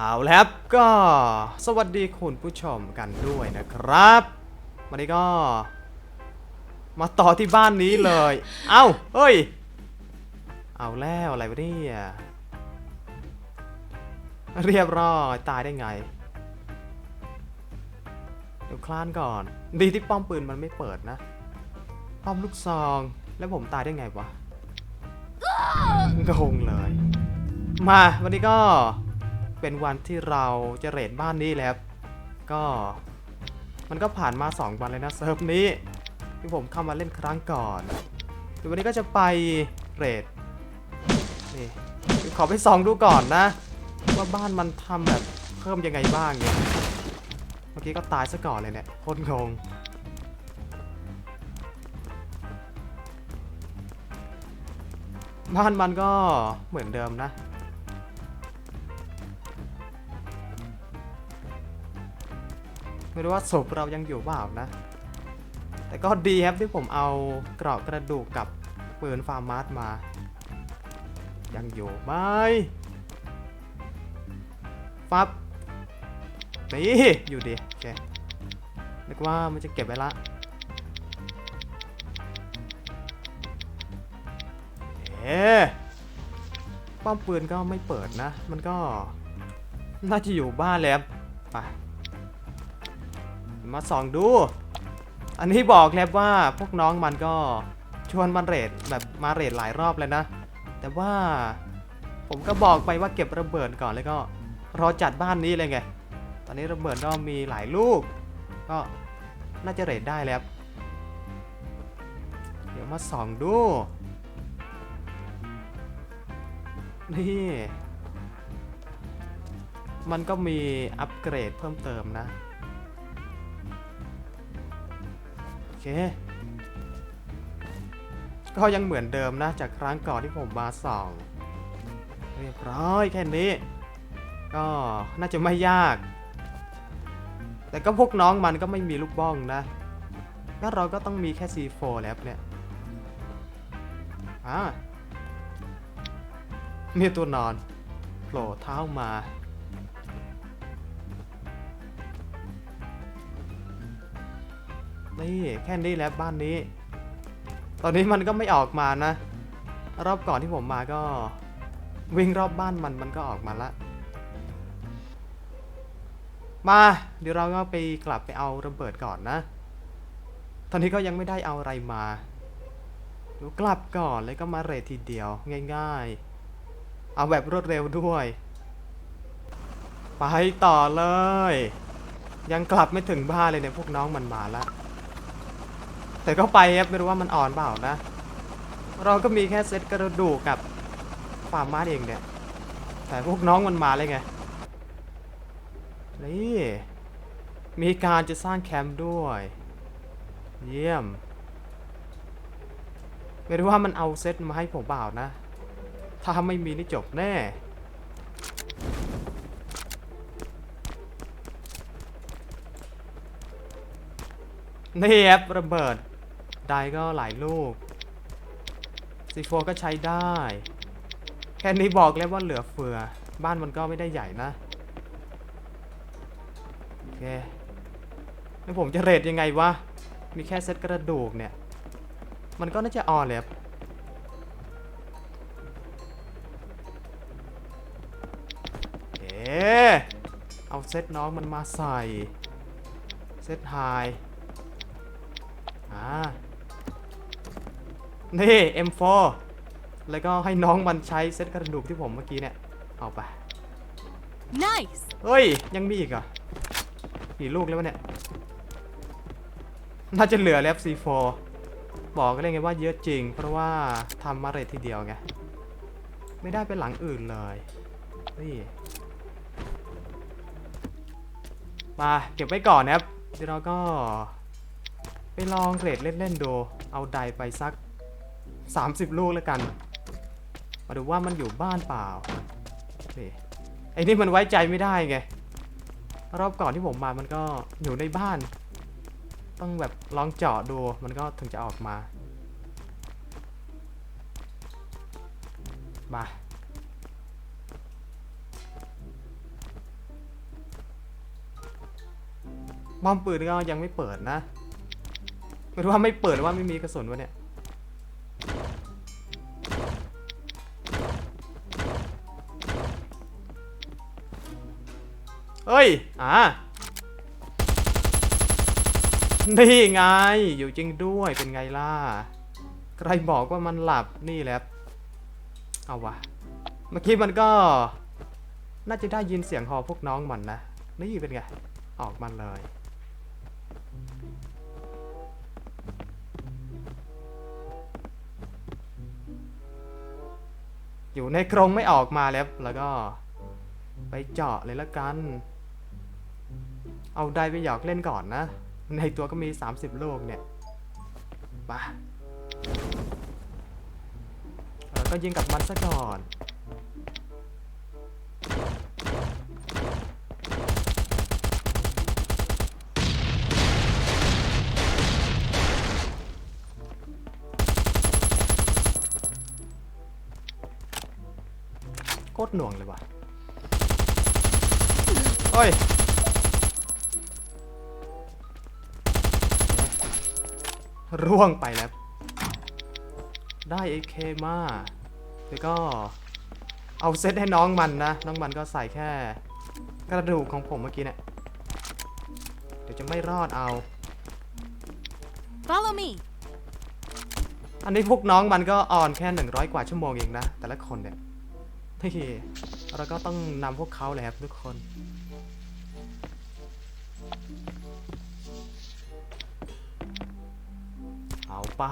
เอาแล้วครับก็สวัสดีคุณผู้ชมกันด้วยนะครับ วันนี้ก็ มาต่อที่บ้านนี้เลย เอ้าเฮ้ย เอาแล้วอะไรวะเนี่ยเรียบร้อยตายได้ไงเดี๋ยวคลานก่อน ดีที่ป้อมปืนมันไม่เปิดนะ ป้อมลูกซอง แล้วผมตายได้ไงวะงงเลย มาวันนี้ก็ เป็นวันที่เราจะเรดบ้านนี้แล้วก็มันก็ผ่านมา 2 วันเลยนะเซิร์ฟนี้ที่ผมเข้ามาเล่นครั้งก่อนเดี๋ยววันนี้ก็จะไปเรดนี่ขอไปส่องดูก่อนนะ ว่าบ้านมันทำแบบเพิ่มยังไงบ้างเนี่ยเมื่อกี้ก็ตายซะก่อนเลยเนี่ยโคตรงงบ้านมันก็เหมือนเดิมนะ ไม่รู้ว่าศพเรายังอยู่เปล่านะ แต่ก็ดีครับที่ผมเอาเกราะกระดูกกับปืนฟาร์มาสมา ยังอยู่ไหมฟับนี่อยู่ดีโอเคนึกว่ามันจะเก็บไว้ละเอ๊ป้อมปืนก็ไม่เปิดนะ มันก็น่าจะอยู่บ้านแล้วไป มาส่องดู อันนี้บอกแล้วว่าพวกน้องมันก็ชวนมันเรดแบบมาเรดหลายรอบเลยนะ แต่ว่าผมก็บอกไปว่าเก็บระเบิดก่อนแล้วก็รอจัดบ้านนี้เลยไง ตอนนี้ระเบิดก็มีหลายลูก ก็น่าจะเรดได้แล้ว เดี๋ยวมาส่องดู นี่ มันก็มีอัปเกรดเพิ่มเติมนะ เค ก็ยังเหมือนเดิมนะจากครั้งก่อนที่ผมมาส่อง เรียบร้อยแค่นี้ ก็น่าจะไม่ยาก แต่ก็พวกน้องมันก็ไม่มีลูกบ้องนะงั้นเราก็ต้องมีแค่ C4 แล้วเนี่ยอ่ามีตัวนอนโผล่เท้ามา นี่แค่นี้แล้วบ้านนี้ ตอนนี้มันก็ไม่ออกมานะ รอบก่อนที่ผมมาก็ วิ่งรอบบ้านมันมันก็ออกมาละ มา เดี๋ยวเราก็ไปกลับไปเอาระเบิดก่อนนะ ตอนนี้ก็ยังไม่ได้เอาอะไรมาดี๋ยวกลับก่อนแล้วก็มาเรททีเดียวง่ายๆ เอาแบบรวดเร็วด้วยไปต่อเลย ยังกลับไม่ถึงบ้านเลยเนี่ยพวกน้องมันมาละ แต่ก็ไปครับไม่รู้ว่ามันอ่อนเปล่านะ เราก็มีแค่เซตกระดูกกับฟามมาสเองเนี่ย แต่พวกน้องมันมาเลยไง นี่ มีการจะสร้างแคมป์ด้วย เยี่ยม ไม่รู้ว่ามันเอาเซตมาให้ผมเปล่านะ ถ้าไม่มีนี่จบแน่นี่ครับระเบิด ได้ก็หลายลูกซีโฟก็ใช้ได้ แค่นี้บอกแล้วว่าเหลือเฟือ บ้านมันก็ไม่ได้ใหญ่นะ โอเค แล้วผมจะเรทยังไงวะ มีแค่เซตกระดูกเนี่ย มันก็น่าจะออนเลยเอเอาเซตน้องมันมาใส่ เซตไฮ นี่ M4 แล้วก็ให้น้องมันใช้เซตกระดูกที่ผมเมื่อกี้เนี่ย เอาไป Nice! เฮ้ย ยังมีอีกเหรอะกี่ลูกแล้ววะเนี่ย น่าจะเหลือแล้ว C4 บอกก็เลยไงว่าเยอะจริง เพราะว่าทำมาเรททีเดียวไง ไม่ได้เป็นหลังอื่นเลย นี่ มาเก็บไว้ก่อนนะครับ เดี๋ยวเราก็ ไปลองเรทเล่นๆดู เอาไดไปสัก 30 ลูกแล้วกัน มาดูว่ามันอยู่บ้านเปล่านี่ไอ้นี่มันไว้ใจไม่ได้ไง รอบก่อนที่ผมมามันก็อยู่ในบ้าน ต้องแบบลองเจาะดูมันก็ถึงจะออกมา มาบอมปืนก็ยังไม่เปิดนะไม่รู้ว่าไม่เปิดหรือว่าไม่มีกระสุนวะเนี่ย เฮ้ย อ่า นี่ไง อยู่จริงด้วยเป็นไงล่ะ ใครบอกว่ามันหลับนี่แหละ เอาวะ เมื่อกี้มันก็ น่าจะได้ยินเสียงฮอพวกน้องมันนะ นี่เป็นไง ออกมาเลยอยู่ในกรงไม่ออกมาแล้ว แล้วก็ ไปเจาะเลยละกัน เอาไดไปหยอกเล่นก่อนนะ ในตัวก็มี 30 ลูกเนี่ยมาแล้วก็ยิงกับมันซะก่อนโคตรหน่วงเลยว่ะ โอ้ย ร่วงไปแล้ว ได้เอเคมาแล้วก็เอาเซตให้น้องมันนะ น้องมันก็ใส่แค่ กระดูกของผมเมื่อกี้เนี่ยเดี๋ยวจะไม่รอดเอา Follow me. อันนี้พวกน้องมันก็ออนแค่ 100 กว่าชั่วโมงเองนะ แต่ละคนเนี่ยเฮ้ยเราก็ต้องนำพวกเขาเลยครับทุกคน ไป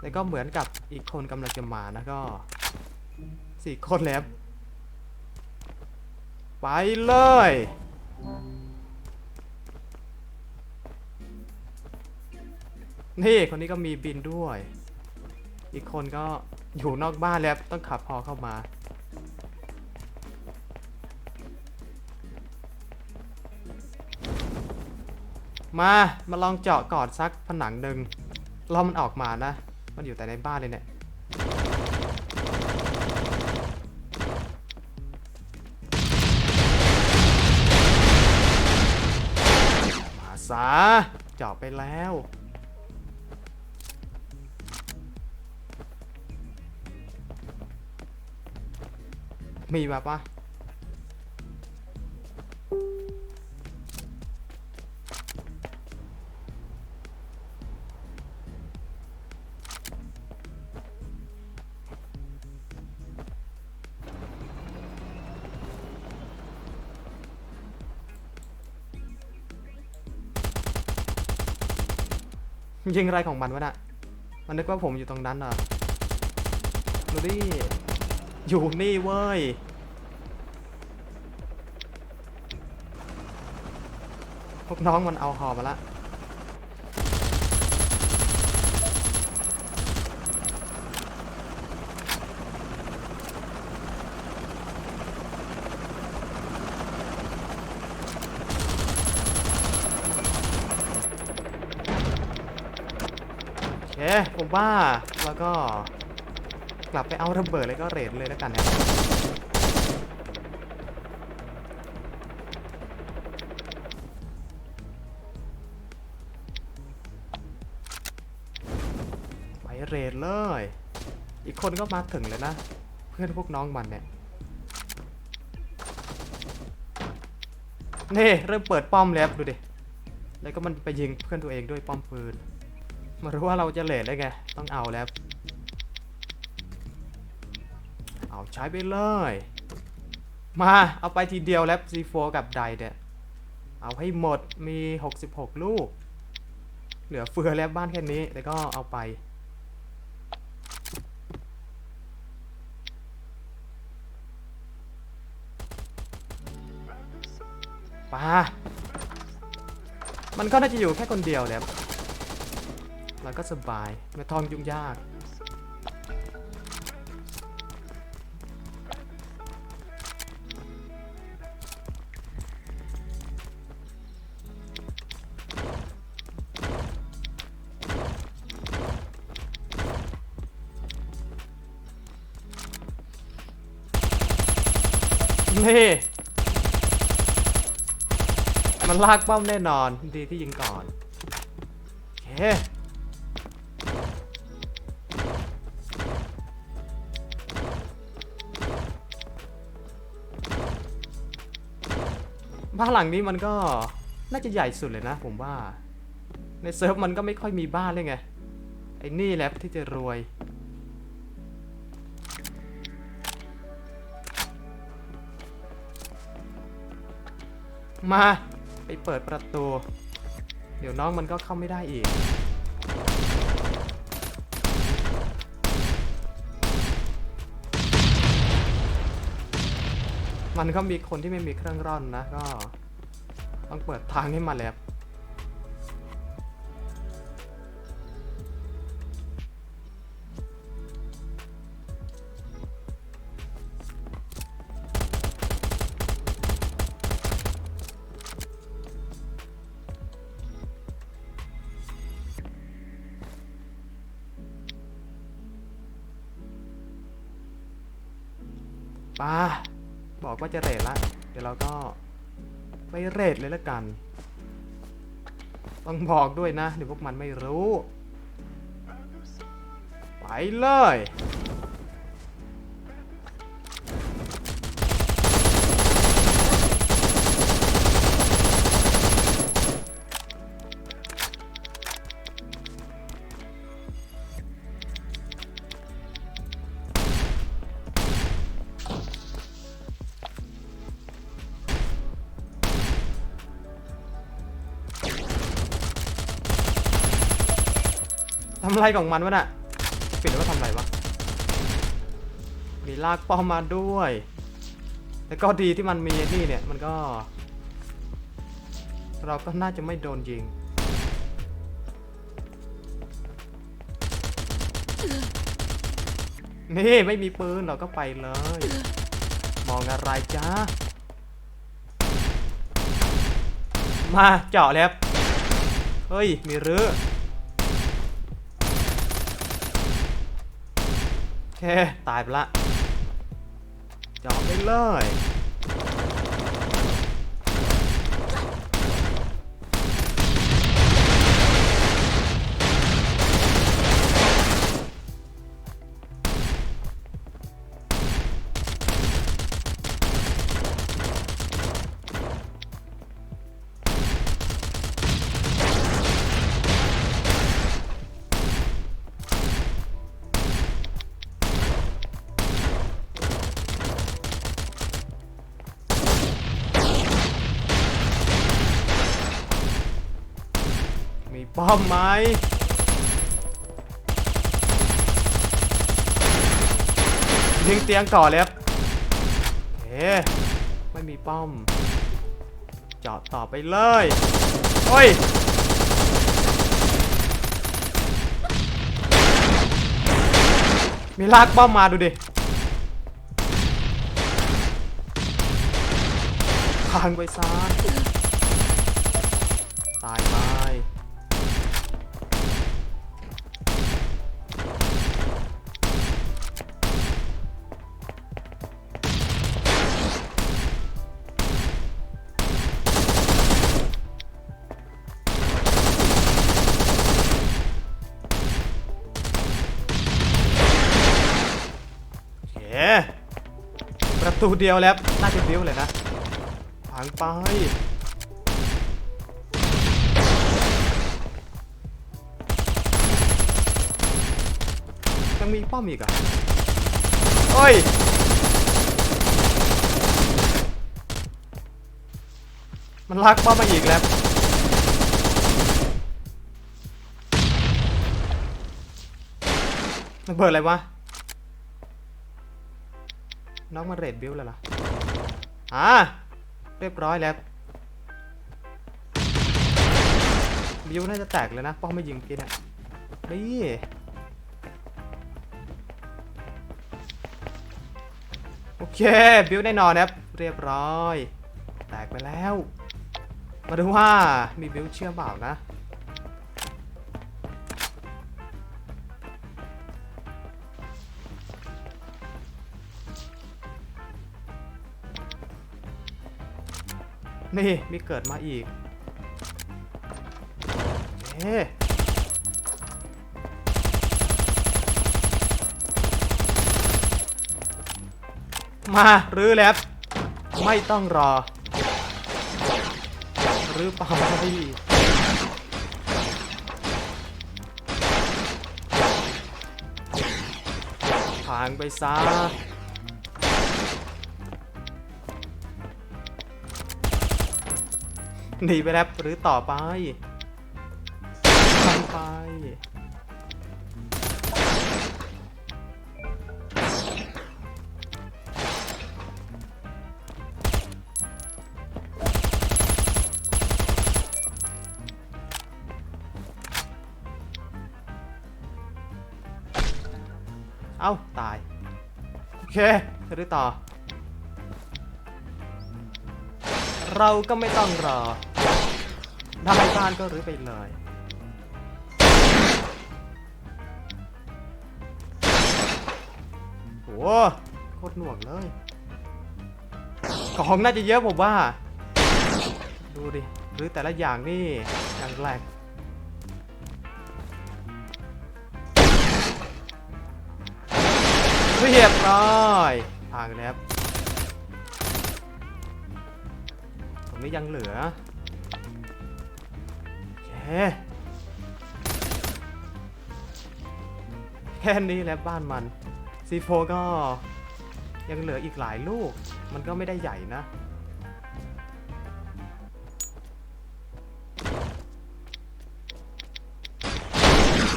แล้วก็เหมือนกับอีกคนกำลังจะมานะก็สี่คนแล้ว ไปเลยนี่คนนี้ก็มีบินด้วย อีกคนก็อยู่นอกบ้านแล้วต้องขับพอเข้ามา มา มาลองเจาะก่อนสักผนังหนึ่งรอมันออกมานะ มันอยู่แต่ในบ้านเลยเนี่ย มาซะเจาะไปแล้ว มีแบบปะ ยิงอะไรของมันวะน่ะมันนึกว่าผมอยู่ตรงนั้นเหรอดูดิอยู่นี่เว้ยพวกน้องมันเอาหอมาละ ผมว่าแล้วก็กลับไปเอาระเบิดเลยก็เรทเลยแล้วกันนะไปเรทเลย อีกคนก็มาถึงเลยนะ เพื่อนพวกน้องมันเนี่ยนี่เริ่มเปิดป้อมแล้วดูดิ แล้วก็มันไปยิงเพื่อนตัวเองด้วยป้อมปืน มารู้ว่าเราจะเลทได้ไง ต้องเอาแล้ว เอาใช้ไปเลย มาเอาไปทีเดียวแล้ว C4 กับไดเนี่ย เอาให้หมดมี 66 ลูก เหลือเฟือแล้วบ้านแค่นี้ แล้วก็เอาไปปามันก็น่าจะอยู่แค่คนเดียวแล้ว แล้วก็สบาย ไม่ต้องยุ่งยาก นี่ มันลากป้อมแน่นอน ดีที่ยิงก่อน โอเค บ้านหลังนี้มันก็น่าจะใหญ่สุดเลยนะ ผมว่า ในเซิร์ฟมันก็ไม่ค่อยมีบ้านเลยไง ไอ้นี่แหละที่จะรวย มา ไปเปิดประตู เดี๋ยวน้องมันก็เข้าไม่ได้อีก มันก็มีคนที่ไม่มีเครื่องร่อนนะก็ ต้องเปิดทางให้มันแล้วป้า กว่าจะเรทละ เดี๋ยวเราก็ไปเรทเลยละกัน ต้องบอกด้วยนะ เดี๋ยวพวกมันไม่รู้ ไปเลยำอะไรของมันวะน่ะปิดแล้วก็ทำอะไรวะมีลากป้อมมาด้วย แล้วก็ดีที่มันมีนี่เนี่ยมันก็ เราก็น่าจะไม่โดนยิงนี่ ไม่มีปืนเราก็ไปเลย มองอะไรจ้ามาเจาะแล้ว เฮ้ย มีรือ โอ เค ตายไปละจาะไปเลย ป้อมไหมยิงเตียงก่อนเลยครับเอ๊ไม่มีป้อม เจาะต่อไปเลย โอ้ย มีลากป้อมมาดูดิทางไปซ้าย ประตูเดียวแล้วน่าจะบิ้วเลยนะพังไปยังมีป้อมอีกอะเฮ้ยมันลากป้อมมาอีกแล้วมันเปิดอะไรวะ น้องมาเรดบิวแล้วล่ะอ่าเรียบร้อยแล้ว บิวน่าจะแตกเลยนะ ป้อมไม่ยิงกินอะนี่โอเค บิวแน่นอนครับ เรียบร้อย แตกไปแล้ว มาดูว่ามีบิวเชื่อเปล่านะ นี่มีเกิดมาอีกเอ๊มารื้อแล้วไม่ต้องรอรื้อไปทางไปซะ หนีไปแล้วหรือต่อไปทางไปเอ้า ตาย โอเคหรือต่อ เราก็ไม่ต้องรอ ได้บ้านก็รื้อไปเลย โหโคตรหน่วงเลย ของน่าจะเยอะผมว่า ดูดิหรือแต่ละอย่างนี่อย่างแรกเรียบร้อยพังแล้วตรงนี้ยังเหลือ แค่นี้แล้วบ้านมันซีโฟก็ยังเหลืออีกหลายลูก มันก็ไม่ได้ใหญ่นะ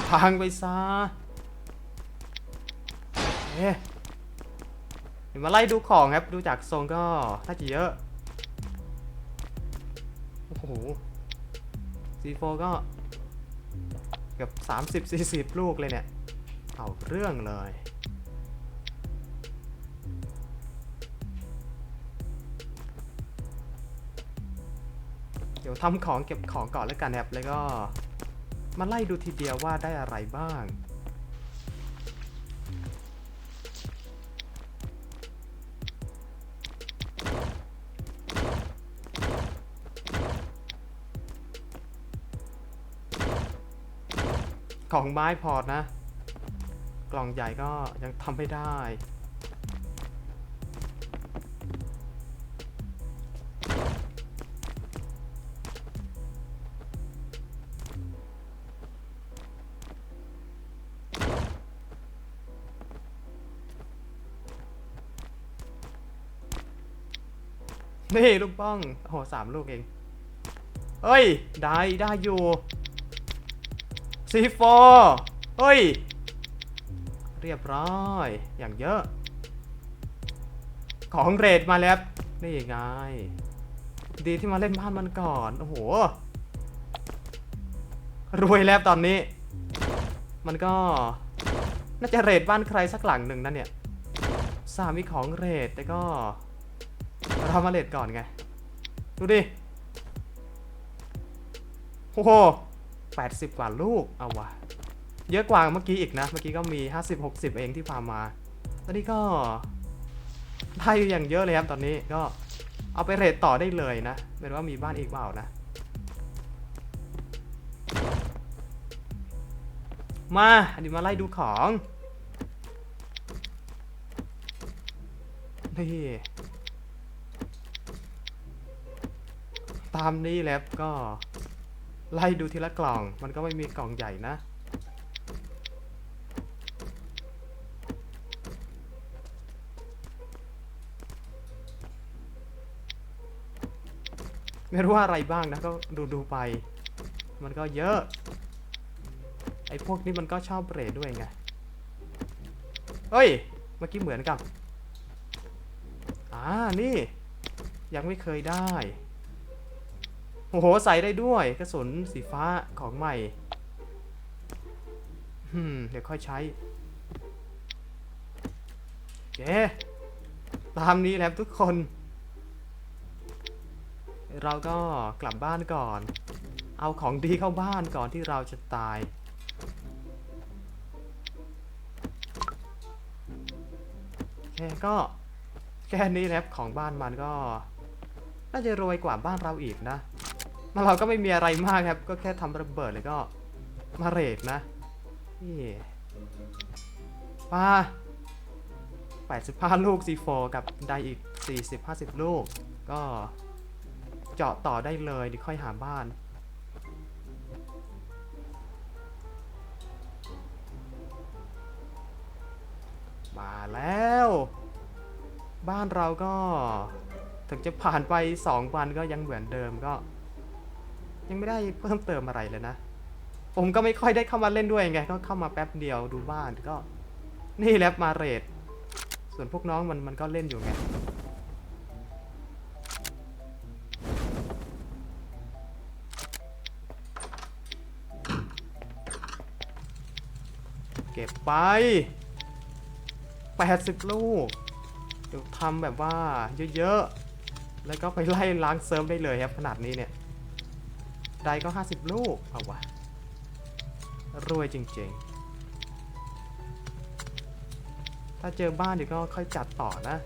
พังไปซะเอ๊ะเดี๋ยวมาไล่ดูของครับ ดูจากทรงก็น่าจะเยอะ โอ้โห ซีโฟก็เกือบ 30 40 ลูกเลยเนี่ย เอาเรื่องเลย เดี๋ยวทำของเก็บของก่อนแล้วกันครับ แล้วก็มาไล่ดูทีเดียวว่าได้อะไรบ้าง ของไม้พอร์ตนะ กล่องใหญ่ก็ยังทำไม่ได้ นี่ ลูกป้อง โอ้โหสามลูกเองเฮ้ย ได้ ได้อยู่ ซีโฟเฮ้ย เรียบร้อย อย่างเยอะ ของเรดมาแล้ว นี่ไง ดีที่มาเล่นบ้านมันก่อน โอ้โห รวยแล้วตอนนี้ มันก็ น่าจะเรดบ้านใครสักหลังหนึ่งนั่นเนี่ยสามีของเรดแต่ก็เรามาเรดก่อนไง ดูดิ โอ้โห 80 กว่าลูก เอาวะ เยอะกว่าเมื่อกี้อีกนะ เมื่อกี้ก็มี 50-60 เองที่พามา ตอนนี้ก็ได้อยู่อย่างเยอะเลยครับตอนนี้ก็เอาไปเรทต่อได้เลยนะไม่รู้ว่ามีบ้านอีกเปล่านะ มาอันนี้มาไล่ดูของนี่ตามนี้แล้วก็ ไล่ดูทีละกล่อง มันก็ไม่มีกล่องใหญ่นะ ไม่รู้ว่าอะไรบ้างนะ ก็ดูดูไป มันก็เยอะ ไอ้พวกนี้มันก็ชอบเบรดด้วยไง เฮ้ย เมื่อกี้เหมือนกับ อ่า นี่ ยังไม่เคยได้ โอ้โห ใส่ได้ด้วยกระสุนสีฟ้าของใหม่อืมเดี๋ยวค่อยใช้โอเคตามนี้แหล้วทุกคน เราก็กลับบ้านก่อน เอาของดีเข้าบ้านก่อนที่เราจะตาย โอเคก็แค่นี้แหล้วของบ้านมันก็ น่าจะรวยกว่าบ้านเราอีกนะ แล้วเราก็ไม่มีอะไรมากครับ ก็แค่ทำระเบิดแล้วก็มาเรทนะนี่ป้า85 ลูก C4 กับไดอีก 40-50 ลูก ก็เจาะต่อได้เลยดีค่อยหาบ้าน มาแล้ว บ้านเราก็ ถึงจะผ่านไป 2 วันก็ยังเหมือนเดิมก็ ยังไม่ได้เพิ่มเติมอะไรเลยนะ ผมก็ไม่ค่อยได้เข้ามาเล่นด้วยไง ก็เข้ามาแป๊บเดียวดูบ้านก็ นี่แลบมาเรทส่วนพวกน้องมันมันก็เล่นอยู่ไงเก็บไป 80 ลูก เดี๋ยวทำแบบว่าเยอะๆ แล้วก็ไปไล่ล้างเซิร์ฟได้เลยครับขนาดนี้เนี่ย ได้ก็ 50 ลูก เอาวะ รวยจริงๆ ถ้าเจอบ้านเดี๋ยวก็ค่อยจัดต่อนะ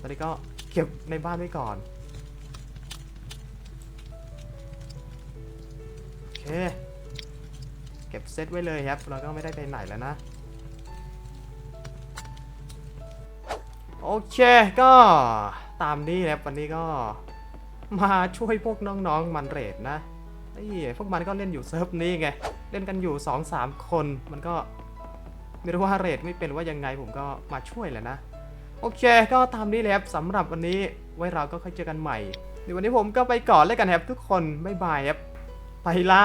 ตอนนี้ก็เก็บในบ้านไว้ก่อน โอเค เก็บเซตไว้เลยครับ เราก็ไม่ได้ไปไหนแล้วนะ โอเคก็ตามนี้นะครับวันนี้ก็มาช่วยพวกน้องๆมันเรดนะ ไอ้พวกมันก็เล่นอยู่เซิร์ฟนี้ไง เล่นกันอยู่ 2-3 คน มันก็ไม่รู้ว่าเรทไม่เป็นว่ายังไงผมก็มาช่วยแหละนะ โอเค ก็ตามนี้เลยครับสำหรับวันนี้ไว้เราก็ค่อยเจอกันใหม่เดี๋ยววันนี้ผมก็ไปก่อนแล้วกันครับทุกคนบ๊ายบายครับไปละ